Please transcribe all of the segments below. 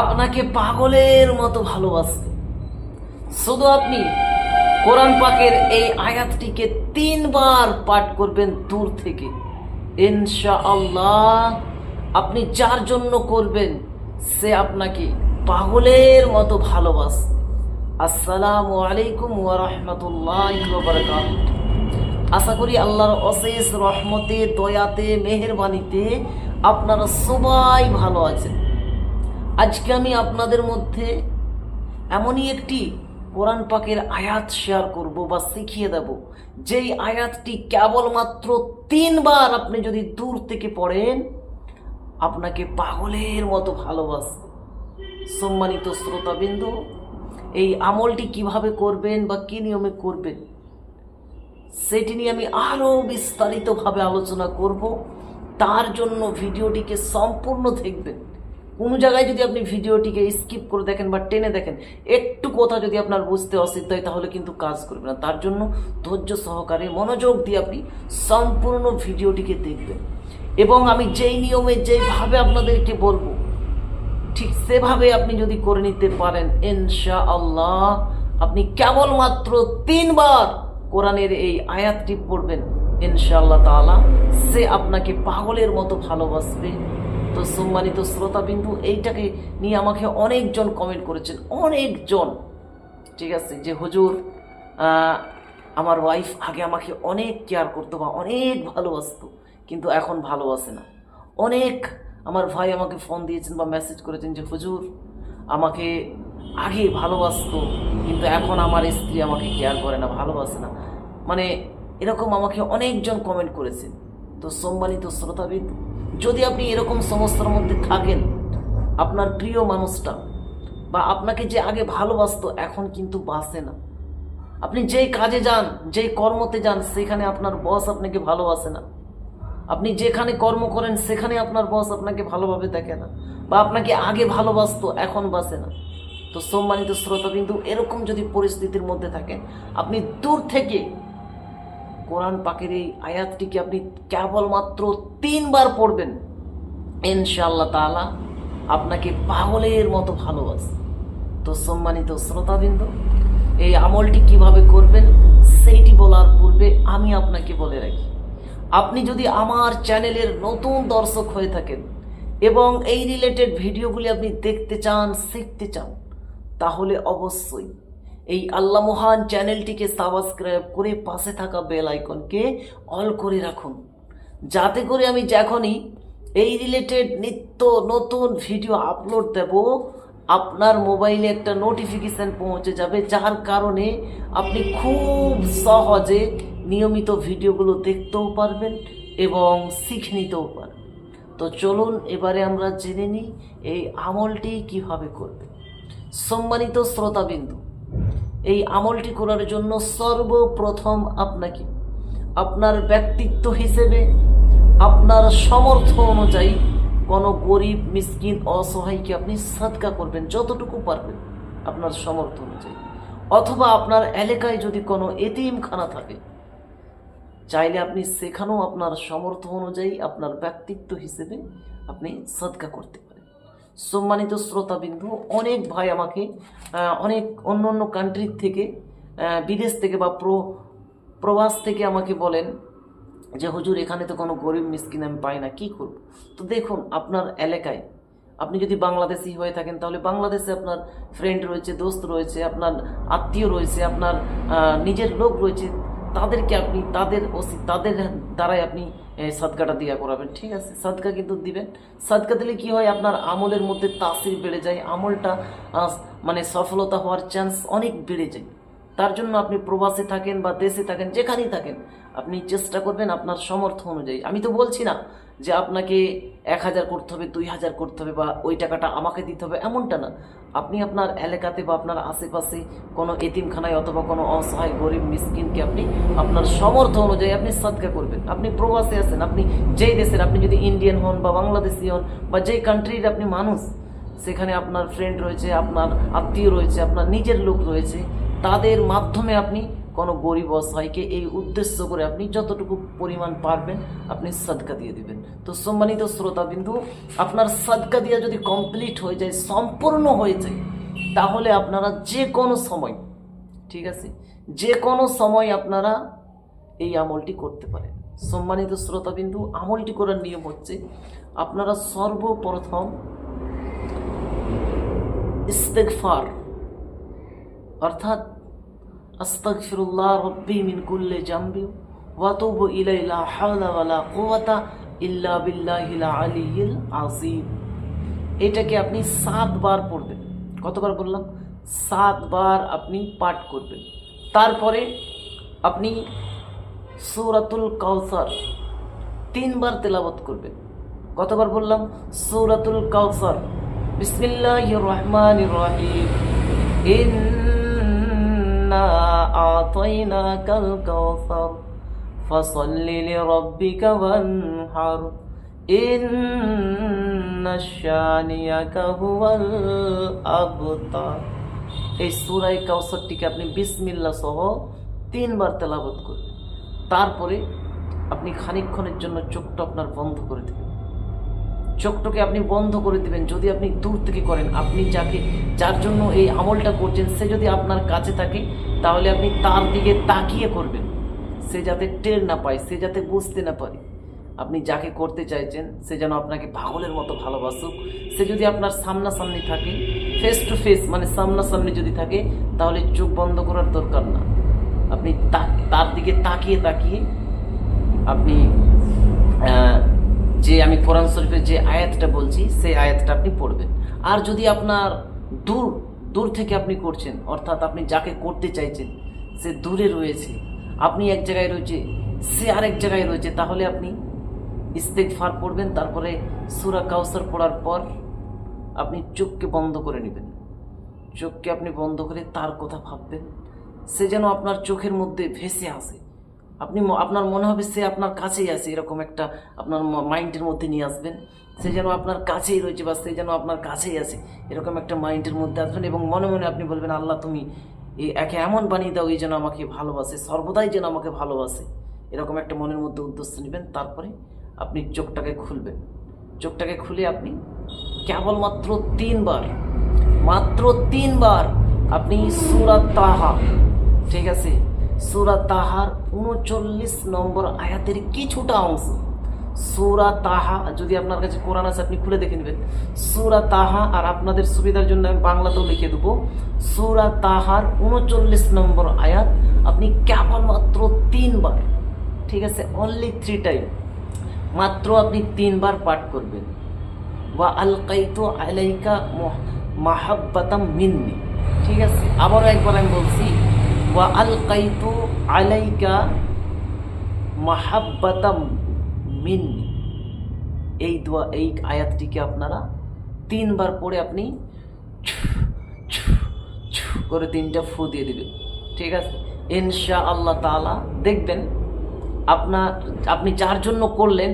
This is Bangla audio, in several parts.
আপনাকে পাগলের মতো ভালোবাসবে শুধু আপনি কোরআন পাকের এই আয়াতটিকে তিনবার পাঠ করবেন দূর থেকে। ইনশা আল্লাহ আপনি যার জন্য করবেন, সে আপনাকে পাগলের মতো ভালোবাসবে আসসালামু আলাইকুম ওয়া রাহমাতুল্লাহি ওয়া বারাকাতুহু আশা করি আল্লাহর অশেষ রহমতে, দয়াতে, মেহেরবানিতে আপনারা সবাই ভালো আছেন। আজকে আমি আপনাদের মধ্যে এমনই একটি কোরআন পাকের আয়াত শেয়ার করব বা শিখিয়ে দেব। যেই আয়াতটি কেবলমাত্র তিনবার আপনি যদি দূর থেকে পড়েন, আপনাকে পাগলের মতো ভালোবাসবে। সম্মানিত শ্রোতাবিন্দু, এই আমলটি কীভাবে করবেন বা কি নিয়মে করবেন, সেটি নিয়ে আমি আরও বিস্তারিতভাবে আলোচনা করব। তার জন্য ভিডিওটিকে সম্পূর্ণ দেখবেন। কোনো জায়গায় যদি আপনি ভিডিওটিকে স্কিপ করে দেখেন বা টেনে দেখেন, একটু কথা যদি আপনার বুঝতে অসুবিধা হয়, তাহলে কিন্তু কাজ করবে না। তার জন্য ধৈর্য সহকারে মনোযোগ দিয়ে আপনি সম্পূর্ণ ভিডিওটিকে দেখবেন। এবং আমি যেই নিয়মে, যেইভাবে আপনাদেরকে বলব, ঠিক সেভাবে আপনি যদি করে নিতে পারেন ইনশা আল্লাহ আপনি কেবলমাত্র তিনবার কোরআনের এই আয়াতটি পড়বেন। ইনশাআল্লাহ তাআলা, সে আপনাকে পাগলের মতো ভালোবাসবে। তো সম্মানিত শ্রোতাবিন্দু, এইটাকে নিয়ে আমাকে অনেকজন কমেন্ট করেছেন, অনেকজন। ঠিক আছে, যে হুজুর আমার ওয়াইফ আগে আমাকে অনেক কেয়ার করতো বা অনেক ভালোবাসতো, কিন্তু এখন ভালোবাসে না। অনেক আমার ভাই আমাকে ফোন দিয়েছেন বা মেসেজ করেছেন যে, হুজুর, আমাকে আগে ভালোবাসতো, কিন্তু এখন আমার স্ত্রী আমাকে কেয়ার করে না, ভালোবাসে না। মানে এরকম আমাকে অনেকজন কমেন্ট করেছেন। তো সম্মানিত শ্রোতাবিদ যদি আপনি এরকম সমস্যার মধ্যে থাকেন, আপনার প্রিয় মানুষটা, বা আপনাকে যে আগে ভালোবাসত, এখন কিন্তু বাসে না। আপনি যেই কাজে যান, যেই কর্মতে যান, সেখানে আপনার বস আপনাকে ভালোবাসে না। আপনি যেখানে কর্ম করেন, সেখানে আপনার বস আপনাকে ভালোভাবে দেখে না, বা আপনাকে আগে ভালোবাসত, এখন বাসে না। তো সম্মানিত শ্রোতা কিন্তু এরকম যদি পরিস্থিতির মধ্যে থাকেন, আপনি দূর থেকে কোরআন পাকের এই আয়াতটিকে আপনি কেবলমাত্র তিনবার পড়বেন? ইনশাআল্লাহ তাআলা আপনাকে পাগলের মতো ভালোবাসে। তো সম্মানিত শ্রোতাবৃন্দ, এই আমলটি কীভাবে করবেন সেইটি বলার পূর্বে আমি আপনাকে বলে রাখি, আপনি যদি আমার চ্যানেলের নতুন দর্শক হয়ে থাকেন এবং এই রিলেটেড ভিডিওগুলি আপনি দেখতে চান, শিখতে চান, তাহলে অবশ্যই এই আল্লাহ মহান চ্যানেলটিকে সাবস্ক্রাইব করে পাশে থাকা বেল আইকনকে অল করে রাখুন। যাতে করে আমি যখনই এই রিলেটেড নিত্য নতুন ভিডিও আপলোড দেব, আপনার মোবাইলে একটা নোটিফিকেশান পৌঁছে যাবে, যার কারণে আপনি খুব সহজে নিয়মিত ভিডিওগুলো দেখতেও পারবেন এবং শিখে নিতেও পারবেন। তো চলুন এবারে আমরা জেনে নিই এই আমলটি কীভাবে করবে সম্মানিত শ্রোতাবিন্দু এই আমলটি করার জন্য সর্বপ্রথম আপনাকে আপনার ব্যক্তিত্ব হিসেবে, আপনার সমর্থ অনুযায়ী কোনো গরিব, মিসকিন, অসহায়কে আপনি সাদকা করবেন, যতটুকু পারবেন আপনার সমর্থ অনুযায়ী। অথবা আপনার এলাকায় যদি কোনো এতিমখানা থাকে, চাইলে আপনি সেখানেও আপনার সমর্থ অনুযায়ী আপনার ব্যক্তিত্ব হিসেবে আপনি সদকা করতে সম্মানিত শ্রোতাবিন্দু, অনেক ভাই আমাকে অনেক অন্য অন্য কান্ট্রির থেকে বিদেশ থেকে বা প্র, প্রবাস থেকে আমাকে বলেন যে, হুজুর, এখানে তো কোনো গরিব মিসকিন আমি পাই না, কী করব? তো দেখুন, আপনার এলাকায়, আপনি যদি বাংলাদেশি হয়ে থাকেন, তাহলে বাংলাদেশে আপনার ফ্রেন্ড রয়েছে, দোস্ত রয়েছে, আপনার আত্মীয় রয়েছে, আপনার নিজের লোক রয়েছে, তাদেরকে আপনি, তাদের ওসি, তাদের দ্বারাই আপনি সদকাটা দিয়া করাবেন, ঠিক আছে? সদকা কিন্তু দিবেন। সদকা দিলে কি হয়? আপনার আমলের মধ্যে তাসির বেড়ে যায়, আমলটা মানে সফলতা হওয়ার চান্স অনেক বেড়ে যায়। তার জন্য আপনি প্রবাসে থাকেন বা দেশে থাকেন, যেখানেই থাকেন, আপনি চেষ্টা করবেন আপনার সমর্থ অনুযায়ী। আমি তো বলছি না যে আপনাকে এক হাজার করতে হবে, দুই হাজার করতে হবে বা ওই টাকাটা আমাকে দিতে হবে, এমনটা না। আপনি আপনার এলাকাতে বা আপনার আশেপাশে কোনো এতিমখানায় অথবা কোনো অসহায় গরিব মিসকিনকে আপনি আপনার সমর্থ অনুযায়ী আপনি সদকা করবেন। আপনি প্রবাসে আছেন, আপনি যেই দেশের, আপনি যদি ইন্ডিয়ান হন বা বাংলাদেশি হন বা যেই কান্ট্রির আপনি মানুষ, সেখানে আপনার ফ্রেন্ড রয়েছে, আপনার আত্মীয় রয়েছে, আপনার নিজের লোক রয়েছে, তাদের মাধ্যমে আপনি কোনো গরিব অসহায়কে এই উদ্দেশ্য করে আপনি যতটুকু পরিমাণ পারবেন আপনি সাদকা দিয়ে দিবেন। তো সম্মানিত শ্রোতা বিন্দু, আপনার সাদকা দিয়া যদি কমপ্লিট হয়ে যায়, সম্পূর্ণ হয়ে যায়, তাহলে আপনারা যে কোনো সময়, ঠিক আছে? যে কোনো সময় আপনারা এই আমলটি করতে পারেন। সম্মানিত শ্রোতাবিন্দু আমলটি করার নিয়ম হচ্ছে, আপনারা সর্বপ্রথম ইস্তেকফার অর্থাৎ আস্তাগফিরুল্লাহ রব্বি মিন কুল্লি জামবি ওয়া তুবু ইলাইহি লা হাওলা ওয়ালা কুওয়াতা ইল্লা বিল্লাহিল আলিয়্যিল আযীম। এটাকে আপনি সাতবার পড়বেন। কতবার বললাম? সাতবার আপনি পাঠ করবেন। তারপরে আপনি সূরাতুল কাউসার তিনবার তেলাওয়াত করবেন। কতবার বললাম? সূরাতুল কাউসার বিসমিল্লাহির রহমান রহিম। ইন্না আতাইনাকাল কাউসার ফসল্লি লিরাব্বিকা ওয়ানহার ইন্না শানিয়াকা হুয়াল আবতার এই সূরায়ে কাউসারটিকে আপনি বিসমিল্লাহ সহ তিনবার তেলাওয়াত করবেন। তারপরে আপনি খানিকক্ষণের জন্য চোখটা আপনার বন্ধ করে দেবেন। চোখটাকে আপনি বন্ধ করে দিবেন, যদি আপনি দূর থেকে করেন। আপনি যাকে, যার জন্য এই আমলটা করছেন, সে যদি আপনার কাছে থাকে, তাহলে আপনি তার দিকে তাকিয়ে করবেন। সে যাতে টের না পায়, সে যাতে বুঝতে না পারে। আপনি যাকে করতে চাইছেন, সে যেন আপনাকে পাগলের মতো ভালোবাসুক। সে যদি আপনার সামনাসামনি থাকে ফেস টু ফেস মানে সামনাসামনি যদি থাকে, তাহলে চোখ বন্ধ করার দরকার না। আপনি তার দিকে তাকিয়ে তাকিয়ে আপনি যে আমি কোরআন শরীফের যে আয়াতটা বলছি, সেই আয়াতটা আপনি পড়বেন। আর যদি আপনার দূর দূর থেকে আপনি করছেন, অর্থাৎ আপনি যাকে করতে চাইছেন, সে দূরে রয়েছে, আপনি এক জায়গায় রয়েছে, সে আরেক জায়গায় রয়েছে, তাহলে আপনি ইস্তেগফার পড়বেন, তারপরে সূরা কাউসার পড়ার পর আপনি চোখকে বন্ধ করে নেবেন। চোখকে আপনি বন্ধ করে তার কথা ভাববেন, সে যেন আপনার চোখের মধ্যে ভেসে আসে। আপনি আপনার মনে হবে সে আপনার কাছেই আছে, এরকম একটা আপনার মাইন্ডের মধ্যে নিয়ে আসবেন। সে যেন আপনার কাছেই রয়েছে বা সে যেন আপনার কাছেই আছে, এরকম একটা মাইন্ডের মধ্যে আসবেন এবং মনে মনে আপনি বলবেন, আল্লাহ, তুমি এই একে এমন বানিয়ে দাও এই যেন আমাকে ভালোবাসে, সর্বদাই যেন আমাকে ভালোবাসে। এরকম একটা মনের মধ্যে উদ্দেশ্য নেবেন। তারপরে আপনি চোখটাকে খুলবেন। চোখটাকে খুলে আপনি কেবলমাত্র তিনবার, মাত্র তিনবার আপনি সুরাত তাহা, ঠিক আছে? সুরা তাহার উনচল্লিশ নম্বর আয়াতের কিছুটা অংশ। সুরা তাহা, যদি আপনার কাছে কোরআন আছে, আপনি খুলে দেখে নেবেন। সুরা তাহা, আর আপনাদের সুবিধার জন্য আমি বাংলাতেও লিখে দেবো। সুরা তাহার উনচল্লিশ নম্বর আয়াত, আপনি কেবলমাত্র তিনবার, ঠিক আছে অনলি থ্রি টাইম মাত্র আপনি তিনবার পাঠ করবেন। ওয়া আলকাইতু আলাইকা মাহাব্বাতাম মিন্নি, ঠিক আছে? আবারও একবার আমি বলছি ওয়া আলাইকা মাহাব্বাতাম মিন্নি এই দোয়া, এই আয়াতটিকে আপনারা তিনবার পড়ে আপনি করে তিনটা ফু দিয়ে দেবেন। ঠিক আছে? ইনশা আল্লাহ তাআলা দেখবেন আপনার, আপনি যার জন্য করলেন,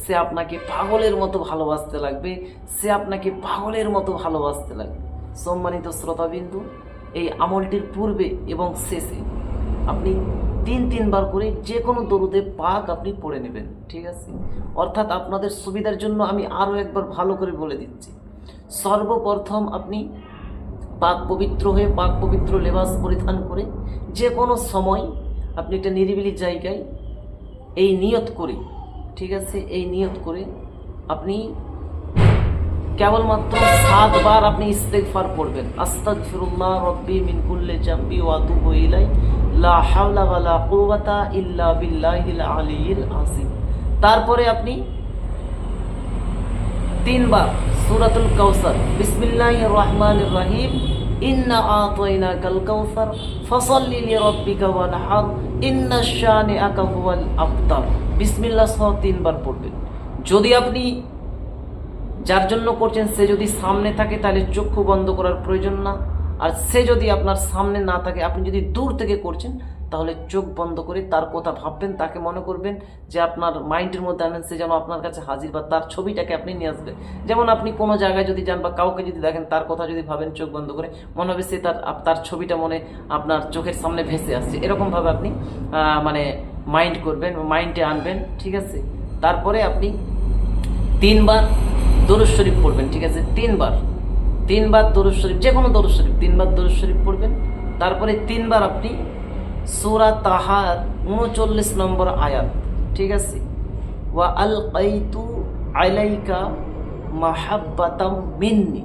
সে আপনাকে পাগলের মতো ভালোবাসতে লাগবে, সে আপনাকে পাগলের মতো ভালোবাসতে লাগবে। সম্মানিত শ্রোতাবিন্দু এই আমলটির পূর্বে এবং শেষে। আপনি তিন তিনবার করে যে কোনো দরুদে পাক আপনি পড়ে নেবেন, ঠিক আছে? অর্থাৎ আপনাদের সুবিধার জন্য আমি আরও একবার ভালো করে বলে দিচ্ছি। সর্বপ্রথম আপনি পাক পবিত্র হয়ে পাক পবিত্র লেবাস পরিধান করে যে কোনো সময় আপনি একটা নিরিবিলি জায়গায় এই নিয়ত করে, ঠিক আছে? এই নিয়ত করে আপনি কেবলমাত্র সাতবার আপনি ইস্তেগফার পড়বেন। আস্তাগফিরুল্লাহ রব্বি মিন কুল্লি জামবি ওয়া ইলাই লা হাওলা ওয়ালা কুওয়াতা ইল্লা বিল্লাহিল আলিয়্যিল আযীম। তারপরে আপনি তিনবার সূরাতুল কাউসার বিসমিল্লাহির রহমানির রহিম, ইন্না আতাইনাকাল কাউসার ফসল্লি লিরাব্বিকা ওয়ানহার ইন্না শানিআকা হুয়াল আবতার। বিসমিল্লাহ সহ তিনবার পড়বেন। যদি আপনি যার জন্য করছেন সে যদি সামনে থাকে, তাহলে চক্ষু বন্ধ করার প্রয়োজন না। আর সে যদি আপনার সামনে না থাকে, আপনি যদি দূর থেকে করছেন, তাহলে চোখ বন্ধ করে তার কথা ভাববেন, তাকে মনে করবেন যে আপনার মাইন্ডের মধ্যে আনেন, সে যেন আপনার কাছে হাজির বা তার ছবিটাকে আপনি নিয়ে আসবেন যেমন আপনি কোনো জায়গায় যদি যান বা কাউকে যদি দেখেন, তার কথা যদি ভাবেন চোখ বন্ধ করে, মনে হবে সে তার তার ছবিটা মনে আপনার চোখের সামনে ভেসে আসছে। এরকমভাবে আপনি মানে মাইন্ড করবেন, মাইন্ডে আনবেন, ঠিক আছে? তারপরে আপনি তিনবার দরুদ শরীফ পড়বেন, ঠিক আছে? তিনবার তিনবার দরুদ শরীফ যে কোনো দরুদ শরীফ, তিনবার দরুদ শরীফ পড়বেন। তারপরে তিনবার আপনি সুরা তাহার উনচল্লিশ নম্বর আয়াত, ঠিক আছে? ওয়া আল কাইতু আলাইকা মাহাব্বাতাম মিন্নি,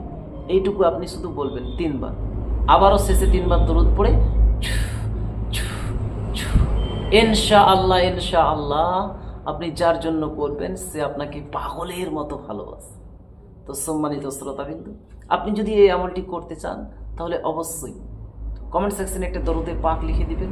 এইটুকু আপনি শুধু বলবেন তিনবার। আবারও শেষে তিনবার দরুদ পড়ে ইনশা আল্লাহ ইনশা আল্লাহ আপনি যার জন্য করবেন সে আপনাকে পাগলের মতো ভালোবাসে। তো সম্মানিত শ্রোতাবিন্দু আপনি যদি এই আমলটি করতে চান, তাহলে অবশ্যই কমেন্ট সেকশনে একটা দরুদে পাক লিখে দিবেন।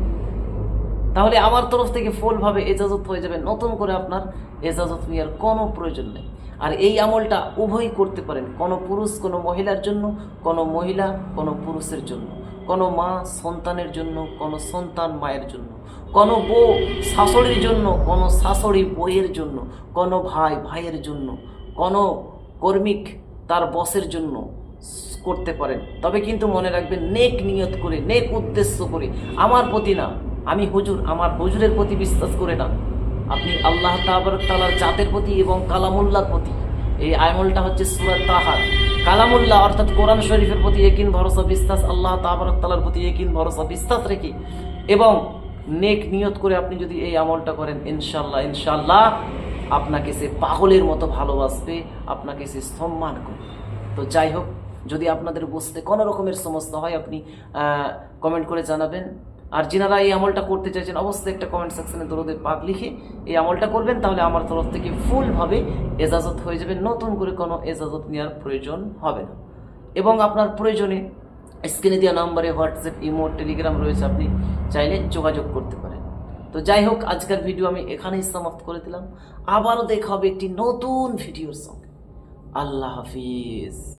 তাহলে আমার তরফ থেকে ফুলভাবে এজাজত হয়ে যাবে। নতুন করে আপনার এজাজত নেওয়ার কোনো প্রয়োজন নেই। আর এই আমলটা উভয়ই করতে পারেন। কোনো পুরুষ, কোনো মহিলার জন্য, কোনো মহিলা, কোনো পুরুষের জন্য, কোনো মা সন্তানের জন্য, কোনো সন্তান মায়ের জন্য, কোনো বউ শাশুড়ির জন্য, কোনো শাশুড়ি বইয়ের জন্য, কোনো ভাই ভাইয়ের জন্য, কোনো কর্মিক তার বসের জন্য করতে পারেন। তবে কিন্তু মনে রাখবেন, নেক নিয়ত করে, নেক উদ্দেশ্য করে, আমার প্রতি না, আমি হুজুর, আমার হুজুরের প্রতি বিশ্বাস করে না। আপনি আল্লাহ তাবরক তালার জাতের প্রতি এবং কালামুল্লার প্রতি, এই আমলটা হচ্ছে সুরাত তাহার। কালামুল্লাহ অর্থাৎ কোরআন শরীফের প্রতি একিন ভরসা, বিশ্বাস, আল্লাহ তাবরক তালার প্রতি একিন ভরসা, বিশ্বাস রেখে এবং নেক নিয়ত করে আপনি যদি এই আমলটা করেন ইনশাল্লাহ ইনশাল্লাহ আপনাকে সে পাগলের মতো ভালোবাসবে আপনাকে সে সম্মান করবে। তো যাই হোক, যদি আপনাদের বুঝতে কোনো রকমের সমস্যা হয়, আপনি কমেন্ট করে জানাবেন। আর যিনারা এই আমলটা করতে চাইছেন, অবশ্যই একটা কমেন্ট সেকশনে দরদের পাক লিখে এই আমলটা করবেন, তাহলে আমার তরফ থেকে ফুলভাবে এজাজত হয়ে যাবে। নতুন করে কোনো এজাজত নেওয়ার প্রয়োজন হবে না। এবং আপনার প্রয়োজনে স্ক্রিনে দেওয়া নম্বরে হোয়াটসঅ্যাপ ইমো টেলিগ্রাম রয়েছে, আপনি চাইলে যোগাযোগ করতে পারেন। তো যাই হোক আজকের ভিডিও আমি এখানেই সমাপ্ত করে দিলাম। আবারও দেখা হবে একটি নতুন ভিডিওর সঙ্গে। আল্লাহ হাফিজ।